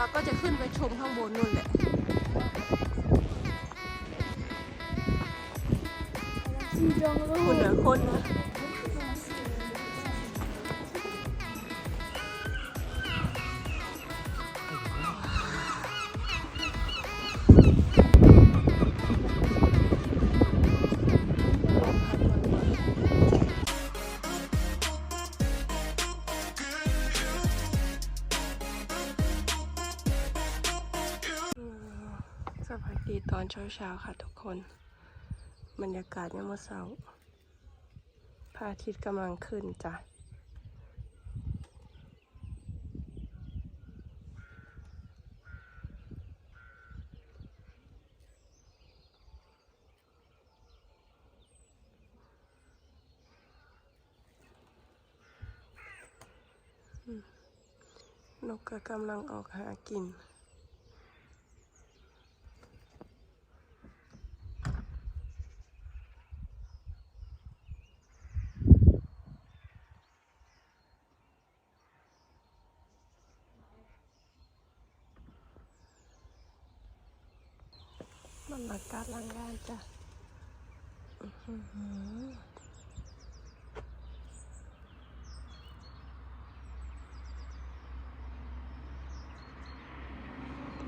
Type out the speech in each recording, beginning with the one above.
เราก็จะขึ้นไปชมข้างบนนู่นแหละคุณเหนือคนนะ บรรยากาศยามมื้อเช้าพระอาทิตย์กำลังขึ้นจ้ะนกก็กำลังออกหากิน กาศล้างงานจ้ะอื้อหือ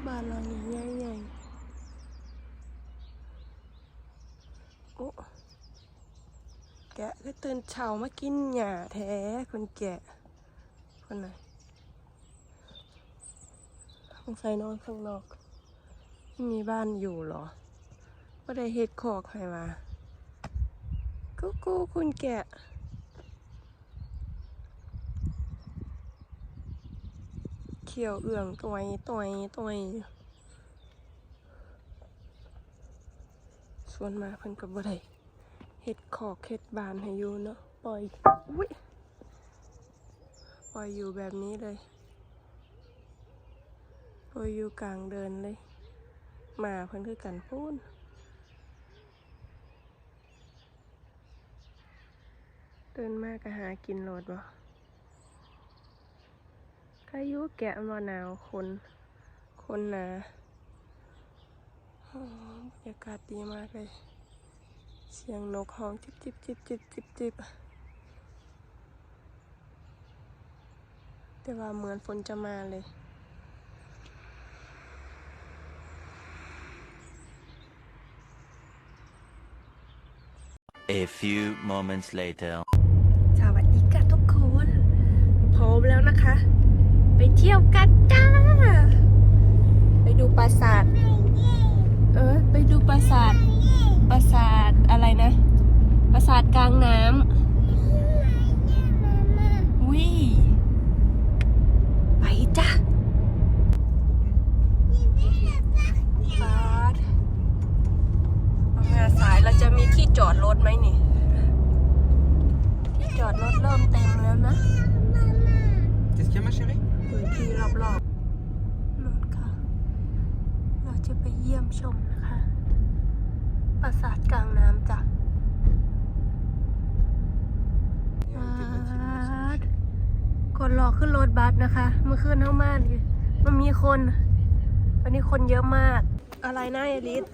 บ้านเรานี่ใหญ่ใหญ่โอ้แกะก็ตื่นเช้ามากินหญ้าแท้คนแกะคนไหนสงสัยนอนข้างนอก มีบ้านอยู่เหรอ ว่าได้เฮ็ดคอกให้มากูกูคุณแกะเขียวเอื่องตวยตวยตวยส่วนมาเพิ่นก็บ่ได้เฮ็ดคอกเฮ็ดบานให้อยู่เนาะปล่อยอุ้ยปล่อยอยู่แบบนี้เลยปล่อยอยู่กลางเดินเลย มาเพิ่นคือกันพูน เดินมากก็หากินโหลดบ่ก็อายุแกะมาหนาวคน คนหนาอ๋อบรรยากาศดีมากเลย เสียงนกฮ้องจิบจิบจิบจิบจิบจิบแต่ว่าเหมือนฝนจะมาเลย A few moments later. สวัสดีค่ะทุกคนพร้อมแล้วนะคะ ไปเที่ยวกันจ้า ไปดูปราสาท เออ ไปดูปราสาท ปราสาทอะไรนะ ปราสาทกลางน้ำวิไปจ้ะปาดเอา งาสายเราจะมีที่จอดรถไหมนี่ ที่จอดรถเริ่มเต็มแล้วนะ Qu'est-ce qu'il y a, ma chérie พื้นที่รอบๆนู่นค่ะ เราจะไปเยี่ยมชมนะคะ ปราสาทกลางน้ำจ้ะบัสคนรอขึ้นรถบัสนะคะ เมื่อคืนเท่ามาดิมันมีคนตอนนี้คนเยอะมาก อะไรนะเอลิส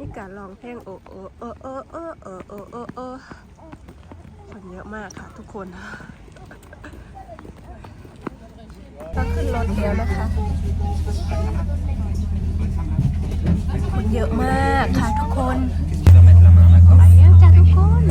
นี่การลองเพลงโอโอโอโอโอโอโอโอโอคนเยอะมากค่ะทุกคนก็ขึ้นรถเดียวนะคะ คนเยอะมากค่ะทุกคนจ้ะทุกคน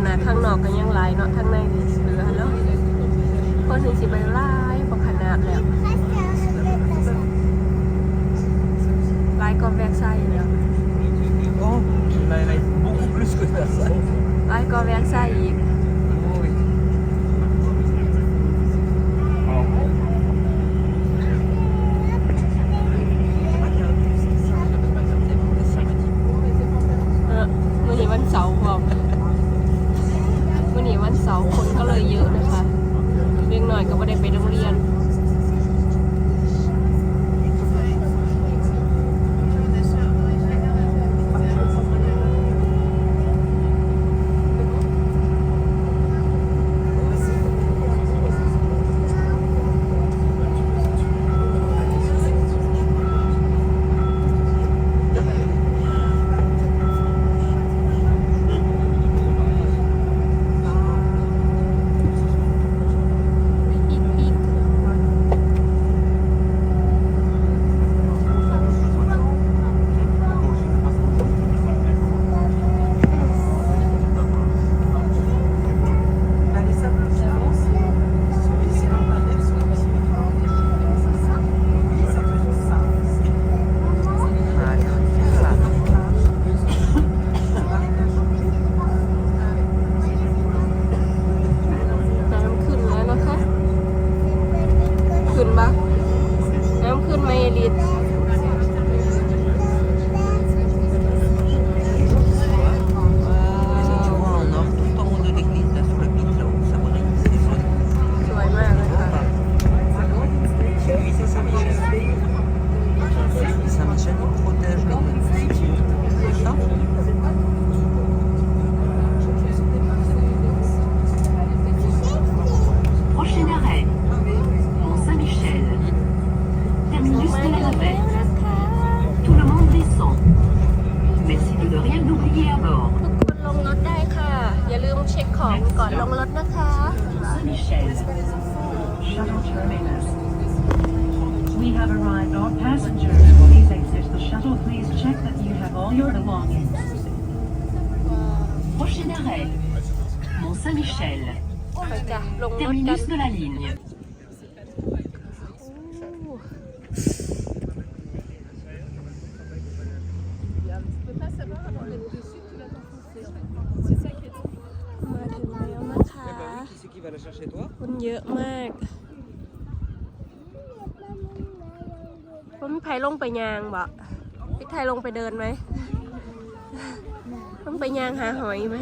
ขนาดข้างนอกก็ยังหลาเนาะข้างในเหลือแล้วคนหนึ่งสิไปหลายบ่ขนาดแล้วหลากว่แวกไซแล้ว Oh, nee, nee, beaucoup plus que ça. หลายกว่าแวกไซอีก คนเยอะมาก ผมไผ่ลงไปยางบ่พี่ไทยลงไปเดินไหม ต้องไปยางหาหอยไหม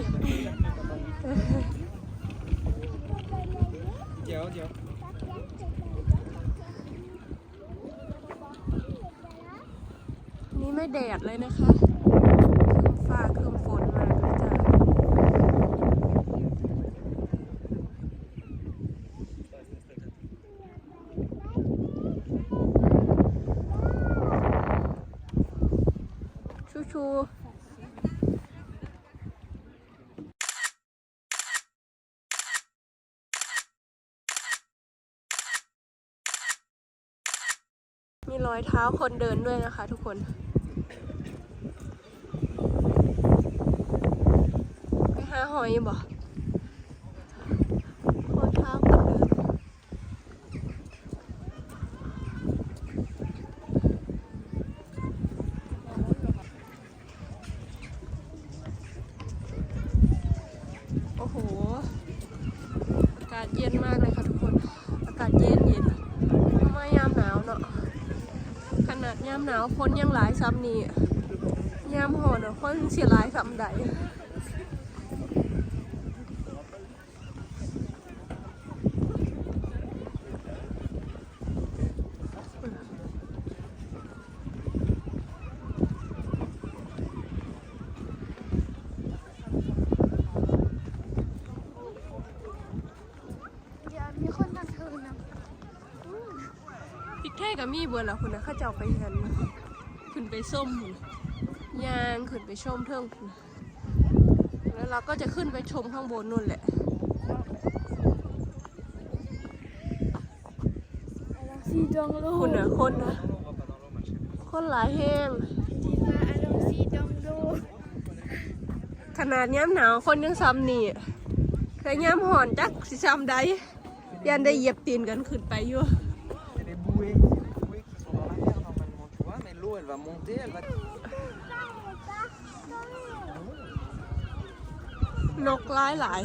เดี๋ยวเดี๋ยวนี่ไม่แดดเลยนะคะ รอยเท้าคนเดินด้วยนะคะทุกคนไปหาหอยบ่รอยเท้าคนเดิน โอ้โห อากาศเย็นมากเลยค่ะทุกคน อากาศเย็นเย็นไม่ยามหนาวเนาะ ขนาดยามห นาวคนยังหลายซ้ำนี่ยามหอนอะคนเสียหลายซ้ำใดอย่ามีคนนั่งเธอนะพริกไทยกับมีเบิร์ละคุณนะเข้าเจ้าไปเห็นขึ้น ไปส้มพุ่นยางขึ้นไปชมเทิงพุ่นแล้วเราก็จะขึ้นไปชมข้างบนนู่นแหละซีดองโลคุณนะคนนะคนหลายแห้งจีมาอารมณ์ซีดองโลขนาดย้ำหนาวคนยังซ้ำนี่เคยย้ำหอนจักสิซ้ำใดยันได้เหยียบตีนกันขึ้นไปอยู่ Il y a des bouées, il y a des bouées qui sont dans la mer normalement, tu vois, mais l'eau elle va monter, elle va. นกหลายหลาย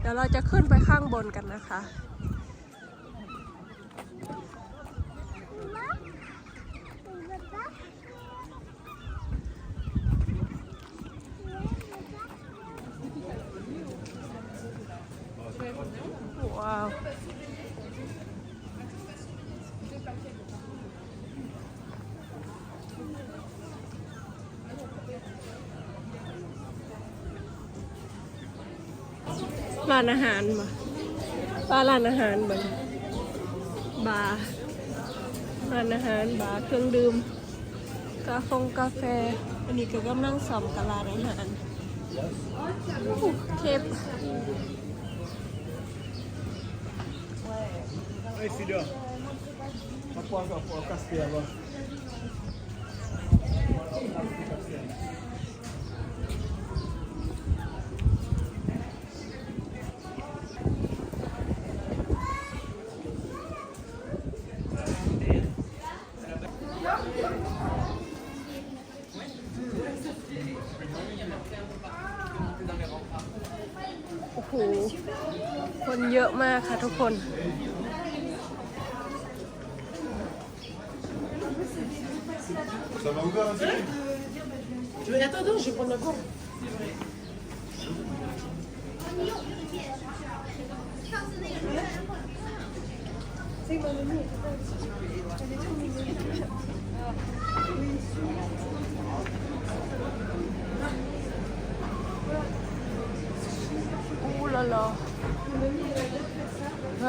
เดี๋ยวเราจะขึ้นไปข้างบนกันนะคะ ว้าว ร้านอาหารมาป้าร้านอาหารบ่บาร์ร้านอาหารบาร์เครื่องดื่มกาแฟกาแฟ อันนี้ก็กำลังสอมกับร้านอาหารอู้เคป Hey filha, uma porta a castelo. โอ้โห คนเยอะมากค่ะทุกคน Ça va encore un petit อู้ละลอ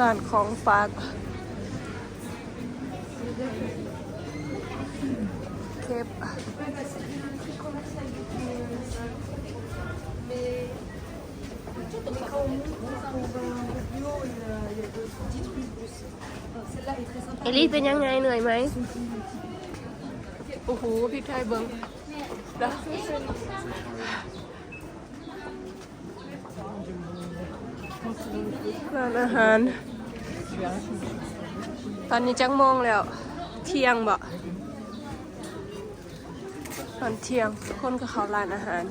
ร้านของฝากเคปเอลี่เป็นยังไงเหนื่อยไหมโอ้โหพริกไทยเบิ้งแล้วร้านอาหาร ตอนนี้จังโมงแล้ว เที่ยงบ่ตอนเที่ยงคนก็เข้าร้านอาหาร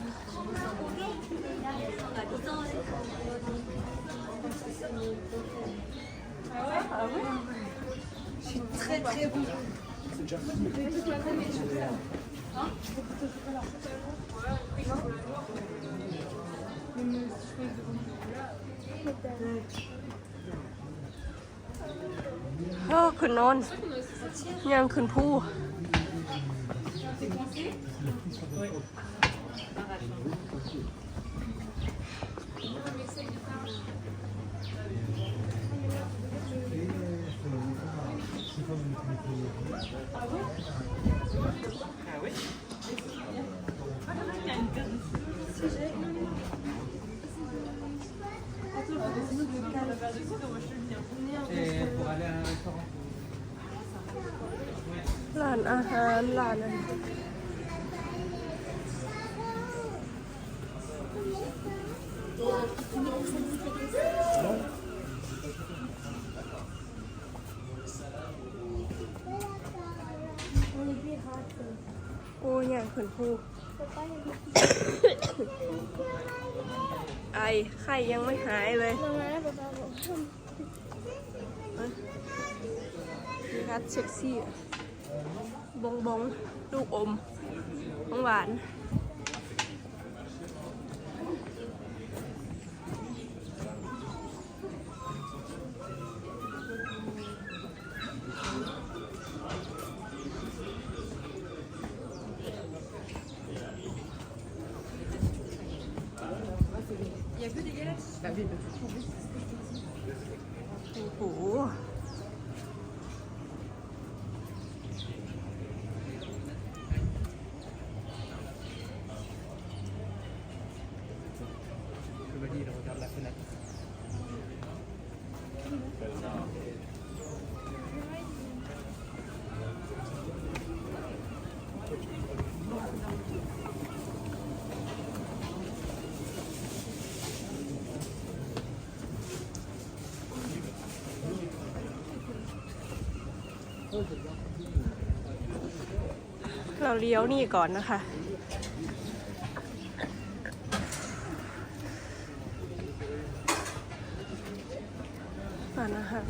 เโอ้ขึ้นโนนยังขึ้นผู้ หารร้านนั้นโอ้ยอย่างเพิ่นพูไอไข่ยังไม่หายเลยมาม่าป๊าป๊าบอกทมีรัดเซ็กซี่อะ บงบงลูกอมของหวานโอ้โห เราเลี้ยวนี่ก่อนนะคะร้านอาหาร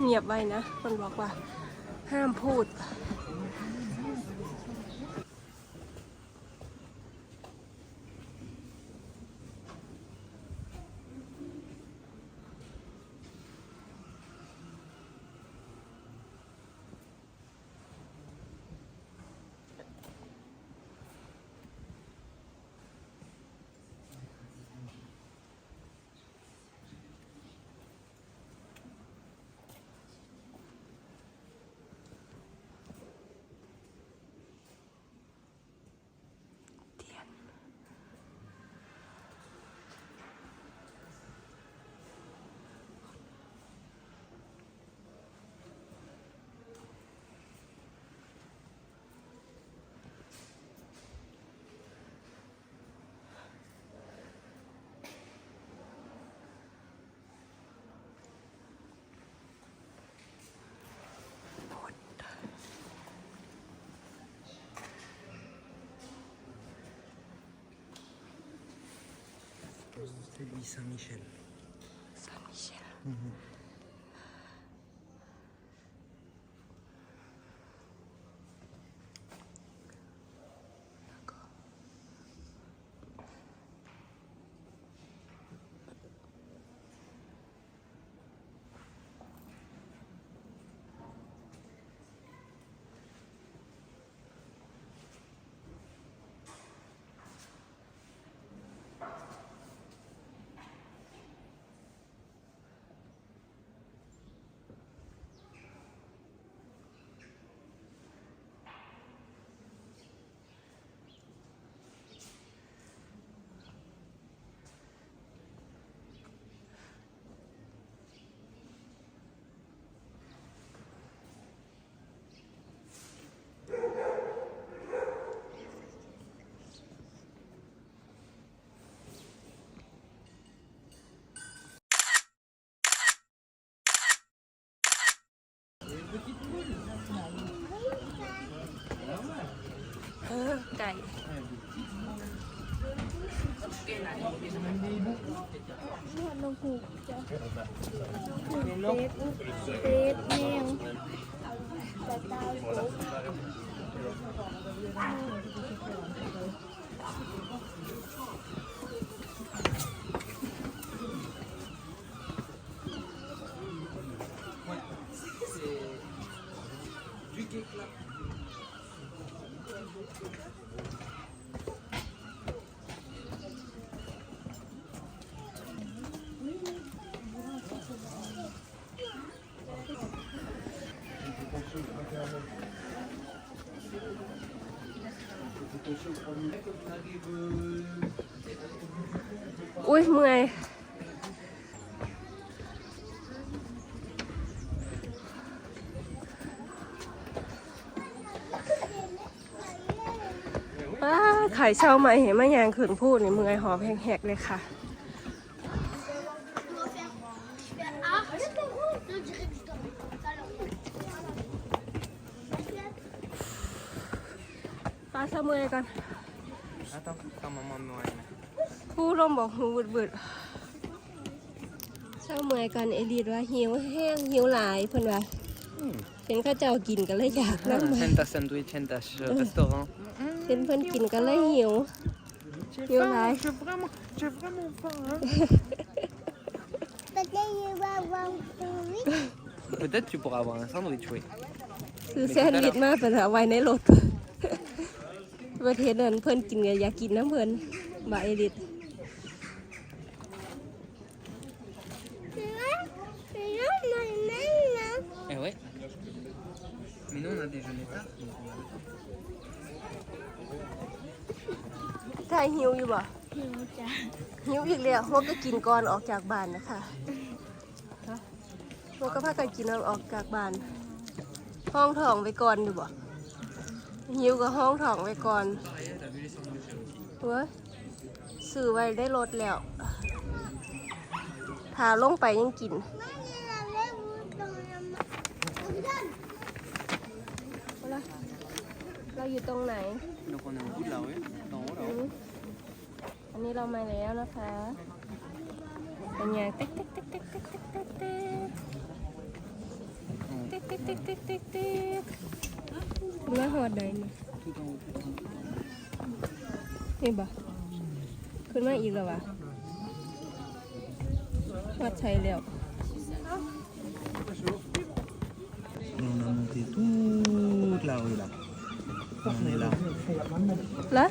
เงียบไว้นะ มันบอกว่าห้ามพูด C'est lui Saint-Michel. Saint-Michel. เออไก่ำนกหูจ้ะเป็ดเป็ดแมวกระต่าย อุ้ยเมื่อยว้าไข่เช่าใหม่เห็นไหมยางขืนพูดนี่เมื่อยหอบแหกๆเลยค่ะ Ah, je te roule. Je dirais que je t'en Alors. ปลาเสมอยก่อน Attends, attends, maman me voit. ผู้ร่มบอกหูบึดบึดเช้าเมื่อยกันเอลีดว่าหิวแห้งหิวหลายเพิ่นว่าเห็นเข้าเจ้ากินก็เลยอยากนั่งมา Tiens ta sandwich, tiens ta ch- restaurant. เห็นเพิ่นกินก็เลยหิวหิวหลาย J'ai vraiment, j'ai vraiment faim. hein. Peut-être qu'il va avoir un bruit. Peut-être tu pourras avoir un sandwich, oui. ซื้อแซนด์วิชมาเพิ่นเอาไว้ในรถประเทศนั้นเพิ่นกินก็อยากกินน้ำเพิ่นบ่าเอลิด Mais nous, on a déjeuné tard. ถ้าหิวอยู่บ่หิวอีกแล้วพวกก็กินก่อนออกจากบ้านนะคะฮะพวกก็พากันกินออกจากบ้าน ห้องท้องไว้ก่อนอยู่บ่หิวก็ห้องท้องไว้ก่อนเว้ยซื้อไว้ได้รถแล้วถาลงไปยังกิน เราอยู่ตรงไหน Donc on est au bout de la rue, en haut อื là-haut. มอันนี้เรามาแล้วนะคะเป็นไงติ๊กติ๊กติ๊กติ๊กติ๊กติ๊กติ๊กติ๊กติ๊กติ๊กติ๊กติ๊กติ๊กติ๊กมาหอดใดมา Tout en haut. tout en haut. นี่บ่ขึ้นมาอีกแล้ววะวัดใช้แล้ว Et on a monté toute la rue là. on est là. Là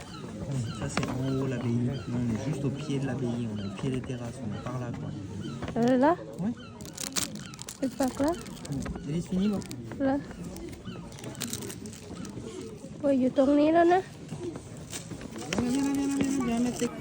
Ça, c'est en haut, l'abbaye. On est juste au pied de l'abbaye. On est au pied des terrasses. On est par là, quoi. Là Ouais. C'est pas là C'est fini, là Là. Ouais, je tourne là, là. Viens, viens, viens, viens, viens, viens, viens, viens, viens, viens, viens, viens,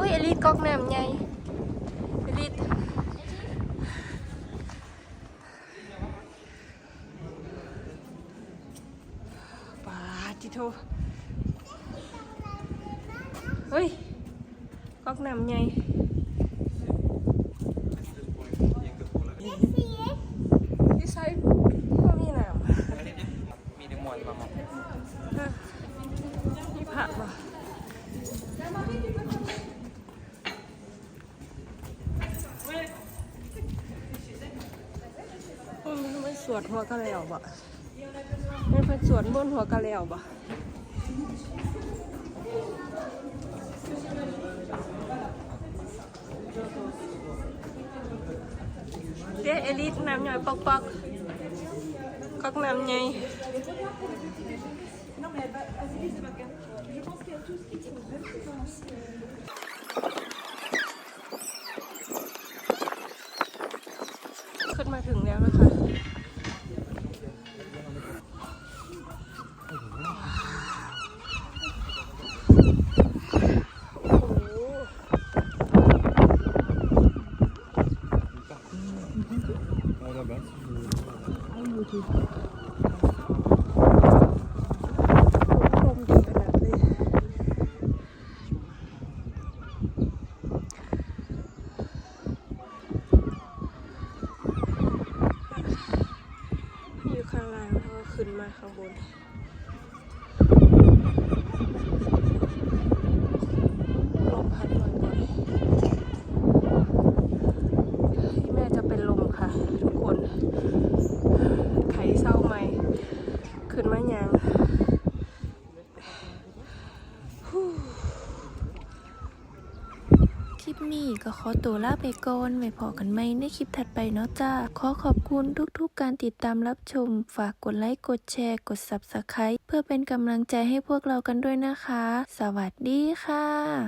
อ้ยเอลิทก๊อกน้ำใหญ่เอลิทปาจิโทเฮ้ยก๊อกน้ำใหญ่ วด หัวกะแล้วบ่แม่เพิ่นสวดมนหัวกะแล้วบ่เด้เอลิสน้ำย่อยปอกปอกกอกน้ำใหญ่ขึ้นมาถึงแล้วนะคะ โอ้โห ลมดีขนาดเลยอยู่ข้างล่างแล้วก็ขึ้นมาข้างบน ลมพัดบ่อยๆที่แม่จะเป็นลมค่ะ ทุกคน ไขเศร้าไหม ขึ้นมายัง คลิปนี้ ก็ขอตัวลาไปก่อนไว้พอกันไหมในคลิปถัดไปเนาะจ้า ขอขอบคุณทุกๆ การติดตามรับชม ฝากกดไลค์ กดแชร์ กด Subscribe เพื่อเป็นกำลังใจให้พวกเรากันด้วยนะคะ สวัสดีค่ะ